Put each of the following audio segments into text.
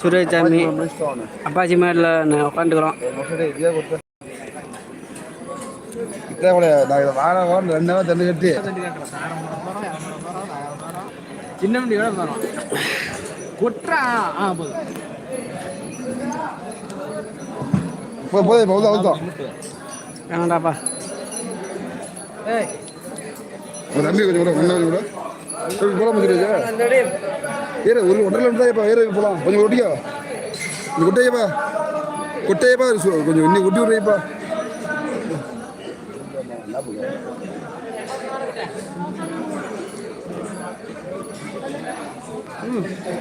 சுரேசாமி Apache மேடில் உட்காந்துக்கிறோம் ரெண்டு தண்ணி கட்டி சின்ன வண்டி எவ்வளோ வரும் கொட்டுறா ஆ போதும் போய் போய் போதும் அவுத்தோம் வேணாண்டாப்பா ஏய். ஒரு தம்பி கொஞ்சம் கூட ஒன்றா கூட? முடியாது ஏற ஒரு ஒன்றரை இருந்தா ஏற போலாம். கொஞ்சம் ஒட்டிக்கா. கொஞ்சம் கொட்டையப்பா கொட்டையப்பா கொஞ்சம் இன்னும் கொட்டி விட்றீப்பா.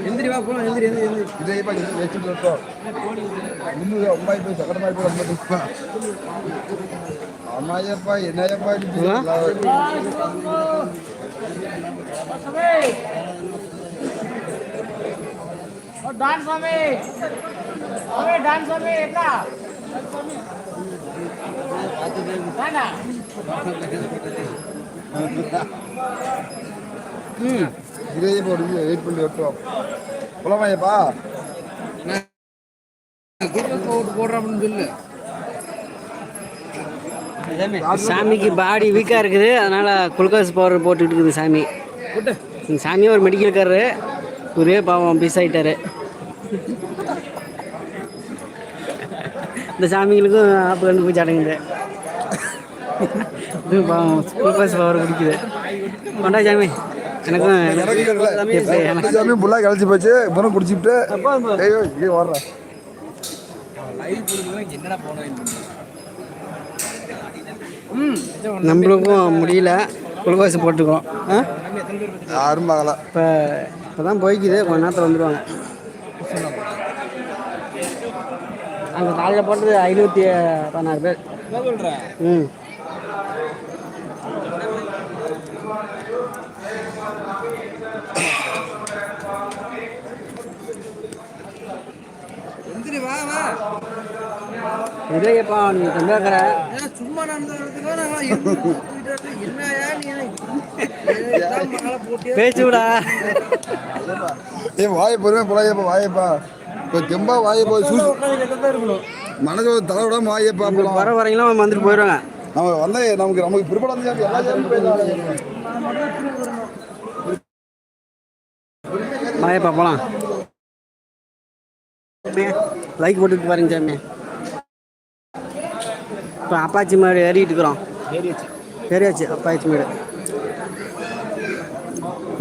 எந்திரி வா போலாம் எந்திரி எந்திரி எந்திரி. இதையப்பா இது வச்சுட்டு இருக்கோம் இன்னும் அம்மாயி போய் சக்கரமாயி போய் ரொம்ப துப்பா அம்மாயப்பா என்னையப்பா டான்ஸ் சாமி அவே டான்ஸ் சாமி என்ன வேணா இதையப்பா ஒரு வெயிட் பண்ணி வரட்டும் போலாமாயப்பா போடுறான்னு சொல்லு சாமிக்கு பாடி வீக்காக இருக்குது. அதனால் குளுக்கோஸ் பவுடர் போட்டுக்கிட்டு இருக்குது சாமி சாமியே ஒரு மெடிக்கல்காரரு ஒரே பாவம் பீஸ் ஆகிட்டாரு இந்த சாமிகளுக்கும் ஆப்பு கண்டு போய் அடங்குது பாவம் குளுக்கோஸ் பவர் குடிக்குது. கொண்டா சாமி. எனக்கும் எனக்கு எனக்கு சாமி புல்லா கழிச்சு போச்சு. இவனும் குடிச்சுட்டு ஐயோ இங்கே நம்மளுக்கும் முடியல. குளுக்கோஸ் போட்டுக்கோம் ஆ? யாரும் பார்க்கல. இப்போ இப்போ தான் போய்க்குது. கொஞ்ச நேரத்தில் வந்துடுவாங்க அங்கே காலையில் போட்டது ஐநூற்றி பதினாறு பேர். ம். இல்லையப்பா நீ தந்தாக்கிற சும்மா பேச்சு விடா. ஏ வாயை பொறுமையா போலாயப்பா வாயப்பா. இப்போ தெம்பா வாயை போய் சூஸ் மனசு தலை விடாம வாயப்பா வர வரீங்களும் வந்துட்டு போயிடுவாங்க நம்ம வந்தா நமக்கு நமக்கு பிற்படம் வந்து எல்லா ஜாதியும் போயிடலாம் வாயப்பா போகலாம் லைக் போட்டுட்டு பாருங்க சாமி இப்போ அப்பாச்சி மாடு ஏறிட்டு இருக்கிறோம். ஏறியாச்சு. அப்பாச்சி மாடு.